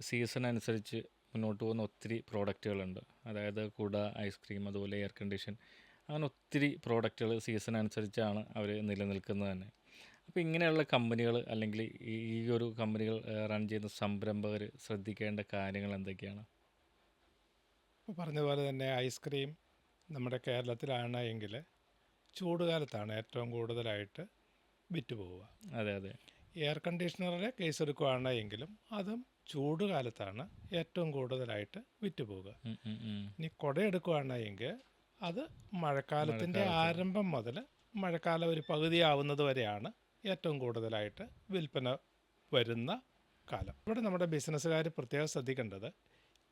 Season അനുസരിച്ച് മുന്നോട്ട് പോകുന്ന ഒത്തിരി പ്രോഡക്റ്റുകളുണ്ട്. അതായത് കുട ഐസ്ക്രീം അതുപോലെ എയർ കണ്ടീഷൻ അങ്ങനെ ഒത്തിരി പ്രോഡക്റ്റുകൾ സീസൺ അനുസരിച്ചാണ് അവർ നിലനിൽക്കുന്നത് തന്നെ. അപ്പോൾ ഇങ്ങനെയുള്ള കമ്പനികൾ അല്ലെങ്കിൽ ഈ ഒരു കമ്പനികൾ റൺ ചെയ്യുന്ന സംരംഭകർ ശ്രദ്ധിക്കേണ്ട കാര്യങ്ങൾ എന്തൊക്കെയാണ്? ഇപ്പോൾ പറഞ്ഞതുപോലെ തന്നെ ഐസ്ക്രീം നമ്മുടെ കേരളത്തിലാണ് എങ്കിൽ ചൂടുകാലത്താണ് ഏറ്റവും കൂടുതലായിട്ട് വിറ്റ് പോവുക അതെ അതെ. എയർ കണ്ടീഷണറുടെ കേസ് എടുക്കുകയാണ് എങ്കിലും അതും ചൂട് കാലത്താണ് ഏറ്റവും കൂടുതലായിട്ട് വിറ്റ് പോവുക ഉം, ഉം, ഉം. ഇനി കുട എടുക്കുകയാണ് എങ്കിൽ അത് മഴക്കാലത്തിന്റെ ആരംഭം മുതൽ മഴക്കാലം ഒരു പകുതിയാവുന്നത് വരെയാണ് ഏറ്റവും കൂടുതലായിട്ട് വിൽപ്പന വരുന്ന കാലം. ഇവിടെ നമ്മുടെ ബിസിനസ്സുകാർ പ്രത്യേകം ശ്രദ്ധിക്കേണ്ടത്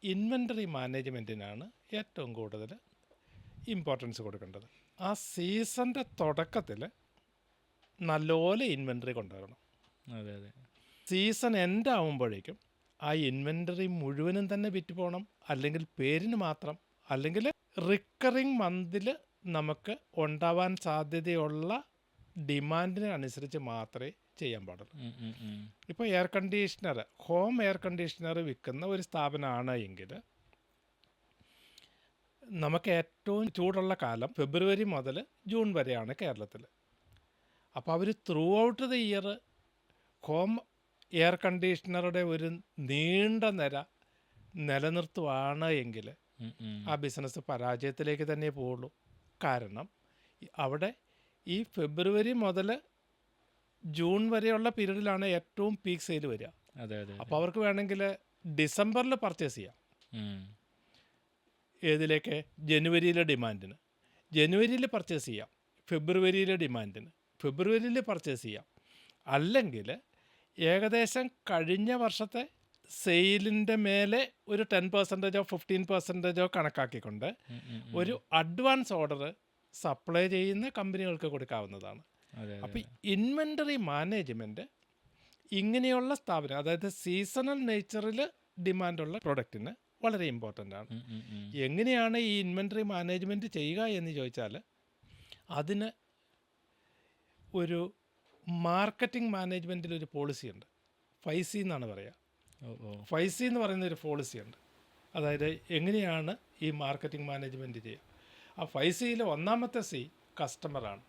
ഇൻവെന്ററി മാനേജ്മെന്റിനാണ് ഏറ്റവും കൂടുതൽ ഇമ്പോർട്ടൻസ് കൊടുക്കേണ്ടത്. ആ സീസണിന്റെ തുടക്കത്തിൽ നല്ലപോലെ ഇൻവെന്ററി കൊണ്ടുവരണം. അതെ അതെ. സീസൺ എൻഡ് ആവുമ്പോഴേക്കും ആ ഇൻവെന്ററി മുഴുവനും തന്നെ വിറ്റ് പോകണം അല്ലെങ്കിൽ പേരിന് മാത്രം. അല്ലെങ്കിൽ റിക്കറിങ് മന്തിൽ നമുക്ക് ഉണ്ടാവാൻ സാധ്യതയുള്ള ഡിമാൻഡിന് അനുസരിച്ച് മാത്രമേ ചെയ്യാൻ പാടുള്ളൂ. ഇപ്പോൾ air conditioner home air conditioner വിൽക്കുന്ന ഒരു സ്ഥാപനമാണ് എങ്കിൽ നമുക്ക് ഏറ്റവും ചൂടുള്ള കാലം ഫെബ്രുവരി മുതൽ ജൂൺ വരെയാണ് കേരളത്തിൽ. അപ്പോൾ അവർ throughout the year home air കണ്ടീഷണറുടെ ഒരു നീണ്ട നിര നിലനിർത്തുവാണ് എങ്കിൽ. ആ ബിസിനസ് പരാജയത്തിലേക്ക് തന്നെ പോവുള്ളൂ കാരണം അവിടെ ഈ ഫെബ്രുവരി മുതൽ ജൂൺ വരെയുള്ള പീരീഡിലാണ് ഏറ്റവും പീക്ക് സെയിൽ വരിക. അപ്പോൾ അവർക്ക് വേണമെങ്കിൽ ഡിസംബറിൽ പർച്ചേസ് ചെയ്യാം. ഏതിലേക്ക്? ജനുവരിയിലെ ഡിമാൻഡിന്. ജനുവരിയിൽ പർച്ചേസ് ചെയ്യാം. ഫെബ്രുവരിയിലെ ഡിമാൻഡിന്. ഫെബ്രുവരിയിൽ പർച്ചേസ് ചെയ്യാം. അല്ലെങ്കിൽ ഏകദേശം കഴിഞ്ഞ വർഷത്തെ സെയിലിന്റെ മേലെ ഒരു ടെൻ പെർസെന്റേജോ ഫിഫ്റ്റീൻ പെർസെന്റേജോ കണക്കാക്കിക്കൊണ്ട്. ഒരു അഡ്വാൻസ് ഓർഡർ സപ്ലൈ ചെയ്യുന്ന കമ്പനികൾക്ക് കൊടുക്കാവുന്നതാണ് അപ്പോൾ ഇൻവെന്ററി മാനേജ്മെന്റ് ഇങ്ങനെയുള്ള സ്ഥാപനം അതായത് സീസണൽ നേച്ചറിൽ ഡിമാൻഡുള്ള പ്രൊഡക്റ്റിന് വളരെ ഇമ്പോർട്ടന്റ് ആണ്. എങ്ങനെയാണ് ഈ ഇൻവെന്ററി മാനേജ്മെന്റ് ചെയ്യുക എന്ന് ചോദിച്ചാൽ അതിന് ഒരു മാർക്കറ്റിംഗ് മാനേജ്മെന്റിൽ ഒരു പോളിസി ഉണ്ട്. ഫൈസി സി എന്നാണ് പറയുക. ഓ ഓ. ഫൈവ് സി എന്ന് പറയുന്ന ഒരു പോളിസി ഉണ്ട്. അതായത് എങ്ങനെയാണ് ഈ മാർക്കറ്റിംഗ് മാനേജ്മെന്റ് ചെയ്യുക? ആ ഫൈവ് സിയിലെ ഒന്നാമത്തെ സി കസ്റ്റമറാണ്.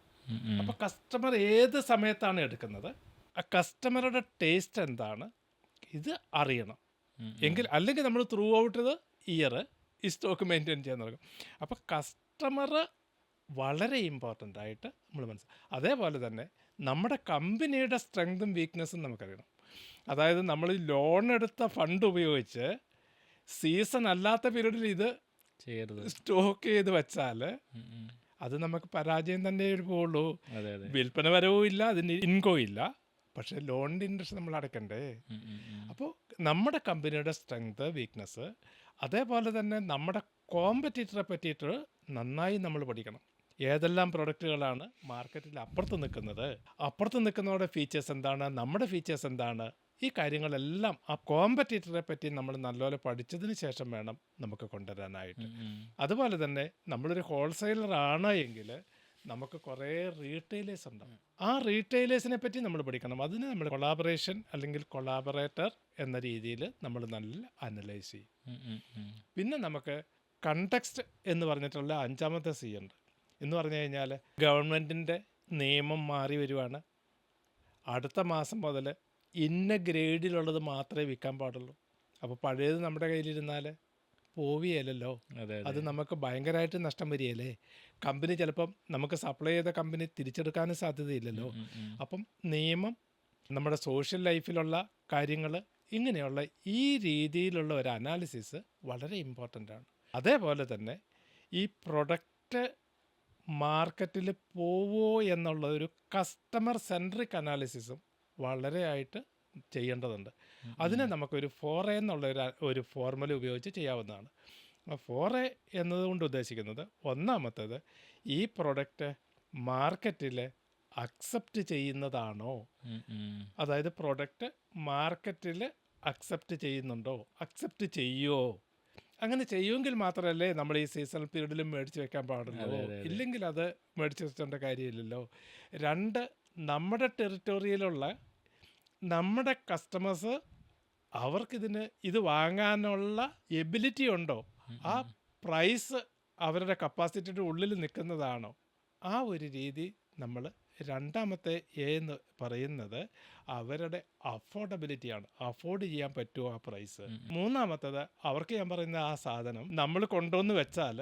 അപ്പോൾ കസ്റ്റമർ ഏത് സമയത്താണ് എടുക്കുന്നത്? ആ കസ്റ്റമറുടെ ടേസ്റ്റ് എന്താണ്? ഇത് അറിയണം. എങ്കിൽ അല്ലെങ്കിൽ നമ്മൾ ത്രൂ ഔട്ട് ഇത് ഇയർ ഈ സ്റ്റോക്ക് മെയിന്റെയിൻ ചെയ്യാൻ തുടങ്ങും. അപ്പോൾ കസ്റ്റമർ വളരെ ഇമ്പോർട്ടന്റ് ആയിട്ട് നമ്മൾ മനസ്സിലാക്കും അതേപോലെ തന്നെ നമ്മുടെ കമ്പനിയുടെ സ്ട്രെങ്തും വീക്ക്നെസ്സും നമുക്കറിയണം. അതായത് നമ്മൾ ലോൺ എടുത്ത ഫണ്ട് ഉപയോഗിച്ച് സീസൺ അല്ലാത്ത പീരീഡിൽ ഇത് ചെയ്യരുത്. സ്റ്റോക്ക് ചെയ്ത് വെച്ചാൽ. അത് നമുക്ക് പരാജയം തന്നെ പോവുള്ളൂ. വിൽപ്പന വരവും ഇല്ല അതിന് ഇൻകോ ഇല്ല. പക്ഷേ ലോണിന്റെ ഇൻട്രസ്റ്റ് നമ്മൾ അടയ്ക്കണ്ടേ. അപ്പോൾ നമ്മുടെ കമ്പനിയുടെ സ്ട്രെങ്ത് വീക്ക്നെസ് അതേപോലെ തന്നെ നമ്മുടെ കോമ്പറ്റീറ്ററെ പറ്റിയിട്ട് നന്നായി നമ്മൾ പഠിക്കണം. ഏതെല്ലാം പ്രൊഡക്റ്റുകളാണ് മാർക്കറ്റിൽ അപ്പുറത്ത് നിൽക്കുന്നത്? അപ്പുറത്ത് നിൽക്കുന്നവരുടെ ഫീച്ചേഴ്സ് എന്താണ്? നമ്മുടെ ഫീച്ചേഴ്സ് എന്താണ്? ഈ കാര്യങ്ങളെല്ലാം ആ കോമ്പറ്റീറ്ററെ പറ്റി നമ്മൾ നല്ലപോലെ പഠിച്ചതിന് ശേഷം വേണം നമുക്ക് കൊണ്ടുവരാനായിട്ട്. അതുപോലെ തന്നെ നമ്മളൊരു ഹോൾസെയിലർ ആണ് എങ്കിൽ നമുക്ക് കുറേ റീറ്റെയിലേഴ്സ് ഉണ്ടാവും ആ റീറ്റെയിലേഴ്സിനെ പറ്റി നമ്മൾ പഠിക്കണം. അതിന് നമ്മൾ കൊളാബറേഷൻ അല്ലെങ്കിൽ കൊളാബറേറ്റർ എന്ന രീതിയിൽ നമ്മൾ നല്ല അനലൈസ് ചെയ്യും. പിന്നെ നമുക്ക് കണ്ടക്സ്റ്റ് എന്ന് പറഞ്ഞിട്ടുള്ള അഞ്ചാമത്തെ സി ഉണ്ട്. എന്ന് പറഞ്ഞു കഴിഞ്ഞാൽ ഗവൺമെന്റിന്റെ നിയമം മാറി വരുവാണ്. അടുത്ത മാസം മുതൽ ഇന്ന ഗ്രേഡിലുള്ളത് മാത്രമേ വിൽക്കാൻ പാടുള്ളൂ. അപ്പോൾ പഴയത് നമ്മുടെ കയ്യിലിരുന്നാൽ പോവുകയല്ലോ അതെ നമുക്ക് ഭയങ്കരമായിട്ട് നഷ്ടം വരികയല്ലേ കമ്പനി ചിലപ്പം നമുക്ക് സപ്ലൈ ചെയ്ത കമ്പനി തിരിച്ചെടുക്കാനും സാധ്യതയില്ലല്ലോ. അപ്പം നിയമം നമ്മുടെ സോഷ്യൽ ലൈഫിലുള്ള കാര്യങ്ങൾ ഇങ്ങനെയുള്ള ഈ രീതിയിലുള്ള ഒരു അനാലിസിസ് വളരെ ഇമ്പോർട്ടന്റ് ആണ് അതേപോലെ തന്നെ ഈ പ്രൊഡക്റ്റ് മാർക്കറ്റിൽ പോവോ എന്നുള്ള ഒരു കസ്റ്റമർ സെൻട്രിക് അനാലിസിസും വളരെയായിട്ട് ചെയ്യേണ്ടതുണ്ട്. അതിനെ നമുക്കൊരു ഫോർ എ എന്നുള്ള ഒരു ഒരു ഫോർമുല ഉപയോഗിച്ച് ചെയ്യാവുന്നതാണ്. ഫോറെ ഫോർ എ എന്നതുകൊണ്ട് ഉദ്ദേശിക്കുന്നത് ഒന്നാമത്തേത് ഈ പ്രൊഡക്റ്റ് മാർക്കറ്റിൽ അക്സെപ്റ്റ് ചെയ്യുന്നതാണോ. അതായത് പ്രൊഡക്റ്റ് മാർക്കറ്റിൽ അക്സെപ്റ്റ് ചെയ്യുന്നുണ്ടോ? അക്സെപ്റ്റ് ചെയ്യുമോ അങ്ങനെ ചെയ്യുമെങ്കിൽ മാത്രമല്ലേ നമ്മൾ ഈ സീസണൽ പീരീഡിലും മേടിച്ച് വെക്കാൻ പാടുള്ളൂ. ഇല്ലെങ്കിൽ അത് മേടിച്ച് വെച്ചേണ്ട കാര്യമില്ലല്ലോ. രണ്ട് നമ്മുടെ ടെറിട്ടോറിയയിലുള്ള നമ്മുടെ കസ്റ്റമേഴ്സ് അവർക്കിതിന് ഇത് വാങ്ങാനുള്ള എബിലിറ്റി ഉണ്ടോ? ആ പ്രൈസ് അവരുടെ കപ്പാസിറ്റിയുടെ ഉള്ളിൽ നിൽക്കുന്നതാണോ? ആ ഒരു രീതി നമ്മൾ രണ്ടാമത്തെ എ എന്ന് പറയുന്നത് അവരുടെ അഫോർഡബിലിറ്റിയാണ് അഫോർഡ് ചെയ്യാൻ പറ്റുമോ ആ പ്രൈസ് മൂന്നാമത്തേത് അവർക്ക് ഞാൻ പറയുന്ന ആ സാധനം നമ്മൾ കൊണ്ടുവന്ന് വെച്ചാൽ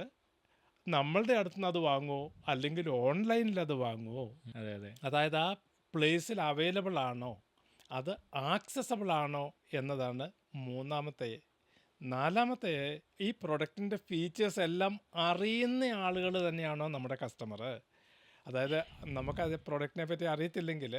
നമ്മളുടെ അടുത്ത് നിന്ന് അത് വാങ്ങുമോ അല്ലെങ്കിൽ ഓൺലൈനിൽ അത് വാങ്ങുമോ അതെ അതെ. അതായത് ആ പ്ലേസിൽ അവൈലബിൾ ആണോ? അത് ആക്സസബിൾ ആണോ? എന്നതാണ് മൂന്നാമത്തെ നാലാമത്തെ ഈ പ്രൊഡക്റ്റിന്റെ ഫീച്ചേഴ്സ് എല്ലാം അറിയുന്ന ആളുകൾ തന്നെയാണോ നമ്മുടെ കസ്റ്റമർ അതായത് നമുക്കത് പ്രൊഡക്റ്റിനെ പറ്റി അറിയത്തില്ലെങ്കിൽ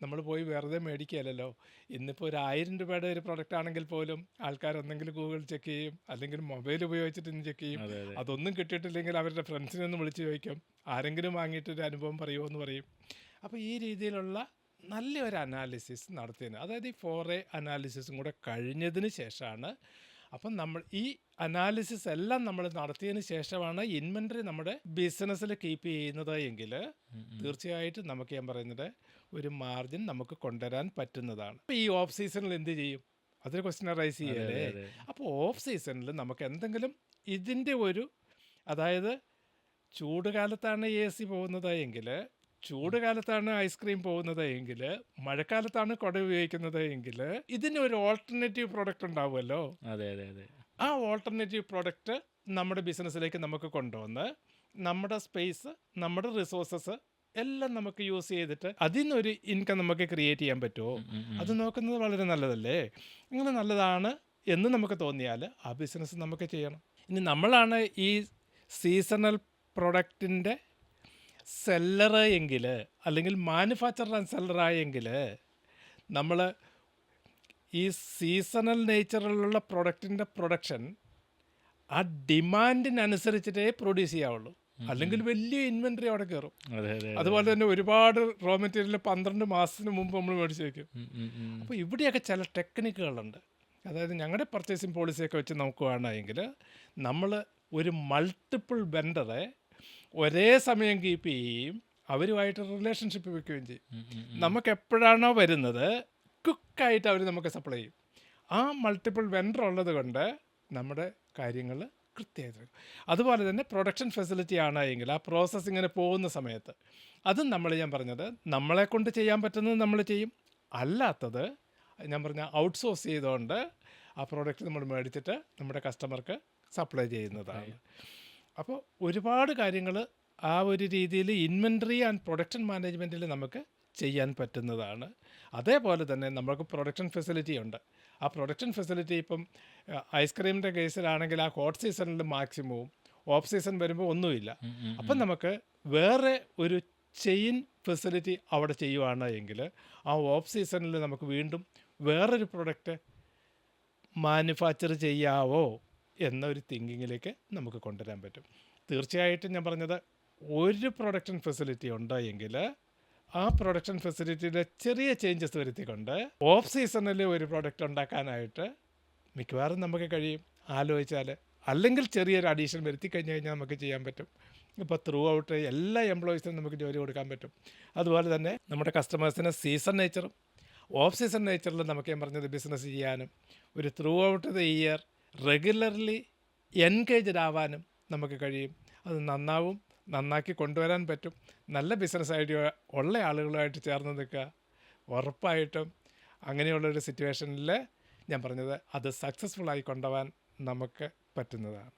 നമ്മൾ പോയി വെറുതെ മേടിക്കുകയല്ലോ ഇന്നിപ്പോൾ ഒരു ആയിരം രൂപയുടെ ഒരു പ്രൊഡക്റ്റ് ആണെങ്കിൽ പോലും ആൾക്കാർ ഒന്നെങ്കിലും ഗൂഗിൾ ചെക്ക് ചെയ്യും അല്ലെങ്കിൽ മൊബൈൽ ഉപയോഗിച്ചിട്ട് ഇന്ന് ചെക്ക് ചെയ്യും. അതെ അതെ. അതൊന്നും കിട്ടിയിട്ടില്ലെങ്കിൽ അവരുടെ ഫ്രണ്ട്സിനെ ഒന്ന് വിളിച്ച് ചോദിക്കും. ആരെങ്കിലും വാങ്ങിയിട്ടൊരു അനുഭവം പറയുമോ എന്ന് പറയും. അപ്പോൾ ഈ രീതിയിലുള്ള നല്ലൊരു അനാലിസിസ് നടത്തിയതിന് അതായത് ഈ ഫോർ എ അനാലിസിസും കൂടെ കഴിഞ്ഞതിന് ശേഷമാണ് അപ്പം നമ്മൾ ഈ അനാലിസിസ് എല്ലാം നമ്മൾ നടത്തിയതിന് ശേഷമാണ് ഇൻവെന്ററി നമ്മുടെ ബിസിനസ്സിൽ കീപ്പ് ചെയ്യുന്നത് എങ്കിൽ. തീർച്ചയായിട്ടും നമുക്ക് ഞാൻ പറയുന്നത് ഒരു മാർജിൻ നമുക്ക് കൊണ്ടുവരാൻ പറ്റുന്നതാണ് അപ്പം ഈ ഓഫ് സീസണിൽ എന്ത് ചെയ്യും അതൊരു ക്വസ്റ്റ്യൻ റൈസ് ചെയ്യല്ലേ. അപ്പോൾ ഓഫ് സീസണിൽ നമുക്ക് എന്തെങ്കിലും ഇതിന്റെ ഒരു അതായത് ചൂടുകാലത്താണ് എ സി പോകുന്നത് എങ്കിൽ ചൂട് കാലത്താണ് ഐസ്ക്രീം പോകുന്നത് എങ്കിൽ മഴക്കാലത്താണ് കുട ഉപയോഗിക്കുന്നത് എങ്കിൽ ഇതിന് ഒരു ഓൾട്ടർനേറ്റീവ് പ്രോഡക്റ്റ് ഉണ്ടാവുമല്ലോ. അതെ അതെ അതെ. ആ ഓൾട്ടർനേറ്റീവ് പ്രോഡക്റ്റ് നമ്മുടെ ബിസിനസ്സിലേക്ക് നമുക്ക് കൊണ്ടുവന്ന് നമ്മുടെ സ്പേസ് നമ്മുടെ റിസോഴ്സസ് എല്ലാം നമുക്ക് യൂസ് ചെയ്തിട്ട് അതിൽ നിന്നൊരു ഇൻകം നമുക്ക് ക്രിയേറ്റ് ചെയ്യാൻ പറ്റുമോ. അത് നോക്കുന്നത് വളരെ നല്ലതല്ലേ? അങ്ങനെ നല്ലതാണ് എന്ന് നമുക്ക് തോന്നിയാൽ ആ ബിസിനസ് നമുക്ക് ചെയ്യണം. ഇനി നമ്മളാണ് ഈ സീസണൽ പ്രൊഡക്റ്റിന്റെ സെല്ലർ എങ്കിൽ അല്ലെങ്കിൽ മാനുഫാക്ചർ ആൻഡ് സെല്ലറായെങ്കിൽ നമ്മൾ ഈ സീസണൽ നേച്ചറിലുള്ള പ്രൊഡക്റ്റിന്റെ പ്രൊഡക്ഷൻ ആ ഡിമാൻഡിനനുസരിച്ചിട്ടേ പ്രൊഡ്യൂസ് ചെയ്യാവുള്ളൂ. അല്ലെങ്കിൽ വലിയ ഇൻവെന്ററി അവിടെ കയറും അതെ അതെ അതെ. അതുപോലെ തന്നെ ഒരുപാട് റോ മെറ്റീരിയൽ പന്ത്രണ്ട് മാസത്തിന് മുമ്പ് നമ്മൾ മേടിച്ച് വയ്ക്കും. അപ്പോൾ ഇവിടെയൊക്കെ ചില ടെക്നിക്കുകളുണ്ട് അതായത് ഞങ്ങളുടെ പർച്ചേസിങ് പോളിസിയൊക്കെ വെച്ച് നോക്കുകയാണെങ്കിൽ നമ്മൾ ഒരു മൾട്ടിപ്പിൾ വെണ്ടറെ ഒരേ സമയം കീപ്പ് ചെയ്യുകയും അവരുമായിട്ട് റിലേഷൻഷിപ്പ് വെക്കുകയും ചെയ്യും. നമുക്ക് എപ്പോഴാണോ വരുന്നത് ക്വിക്കായിട്ട് അവർ നമുക്ക് സപ്ലൈ ചെയ്യും. ആ മൾട്ടിപ്പിൾ വെൻഡർ ഉള്ളത് കൊണ്ട് നമ്മുടെ കാര്യങ്ങൾ കൃത്യമായിട്ട്. അതുപോലെ തന്നെ പ്രൊഡക്ഷൻ ഫെസിലിറ്റി ആണെങ്കിൽ ആ പ്രോസസ്സ് ഇങ്ങനെ പോകുന്ന സമയത്ത് അതും നമ്മൾ ഞാൻ പറഞ്ഞത് നമ്മളെ കൊണ്ട് ചെയ്യാൻ പറ്റുന്നത് നമ്മൾ ചെയ്യും. അല്ലാത്തത് ഞാൻ പറഞ്ഞ ഔട്ട്സോഴ്സ് ചെയ്തുകൊണ്ട് ആ പ്രോഡക്റ്റ് നമ്മൾ മേടിച്ചിട്ട് നമ്മുടെ കസ്റ്റമർക്ക് സപ്ലൈ ചെയ്യുന്നതാണ്. അപ്പോൾ ഒരുപാട് കാര്യങ്ങൾ ആ ഒരു രീതിയിൽ ഇൻവെൻട്രി ആൻഡ് പ്രൊഡക്ഷൻ മാനേജ്മെന്റിൽ നമുക്ക് ചെയ്യാൻ പറ്റുന്നതാണ്. അതേപോലെ തന്നെ നമുക്ക് പ്രൊഡക്ഷൻ ഫെസിലിറ്റി ഉണ്ട്. ആ പ്രൊഡക്ഷൻ ഫെസിലിറ്റി ഇപ്പം ഐസ്ക്രീമിന്റെ കേസിലാണെങ്കിൽ ആ ഹോട്ട് സീസണിൽ മാക്സിമവും ഓഫ് സീസൺ വരുമ്പോൾ ഒന്നുമില്ല. അപ്പം നമുക്ക് വേറെ ഒരു ചെയിൻ ഫെസിലിറ്റി അവിടെ ചെയ്യുവാണ് എങ്കിൽ ആ ഓഫ് സീസണിൽ നമുക്ക് വീണ്ടും വേറൊരു പ്രൊഡക്റ്റ് മാനുഫാക്ചർ ചെയ്യാവോ? എന്നൊരു തിങ്കിങ്ങിലേക്ക് നമുക്ക് കൊണ്ടുവരാൻ പറ്റും. തീർച്ചയായിട്ടും ഞാൻ പറഞ്ഞത് ഒരു പ്രൊഡക്ഷൻ ഫെസിലിറ്റി ഉണ്ടെങ്കിൽ ആ പ്രൊഡക്ഷൻ ഫെസിലിറ്റിയിലെ ചെറിയ ചേഞ്ചസ് വരുത്തിക്കൊണ്ട് ഓഫ് സീസണിൽ ഒരു പ്രൊഡക്റ്റ് ഉണ്ടാക്കാനായിട്ട് മിക്കവാറും നമുക്ക് കഴിയും. ആലോചിച്ചാൽ അല്ലെങ്കിൽ ചെറിയൊരു അഡീഷൻ വരുത്തി കഴിഞ്ഞ് കഴിഞ്ഞാൽ നമുക്ക് ചെയ്യാൻ പറ്റും. ഇപ്പോൾ ത്രൂ ഔട്ട് എല്ലാ എംപ്ലോയീസിനും നമുക്ക് ജോലി കൊടുക്കാൻ പറ്റും. അതുപോലെ തന്നെ നമ്മുടെ കസ്റ്റമേഴ്സിന് സീസൺ നേച്ചറും ഓഫ് സീസൺ നേച്ചറിൽ നമുക്ക് ഞാൻ പറഞ്ഞത് ബിസിനസ് ചെയ്യാനും ഒരു throughout the year regularly engaged ആവാനും നമുക്ക് കഴിയും. അത് നന്നാവും നന്നാക്കി കൊണ്ടുവരാൻ പറ്റും. നല്ല ബിസിനസ് ഐഡിയ ഉള്ള ആളുകളുമായിട്ട് ചേർന്ന് നിൽക്കുക. ഉറപ്പായിട്ടും അങ്ങനെയുള്ളൊരു സിറ്റുവേഷനിൽ ഞാൻ പറഞ്ഞത് അത് സക്സസ്ഫുൾ ആയി കൊണ്ടുപോകാൻ നമുക്ക് പറ്റുന്നതാണ്.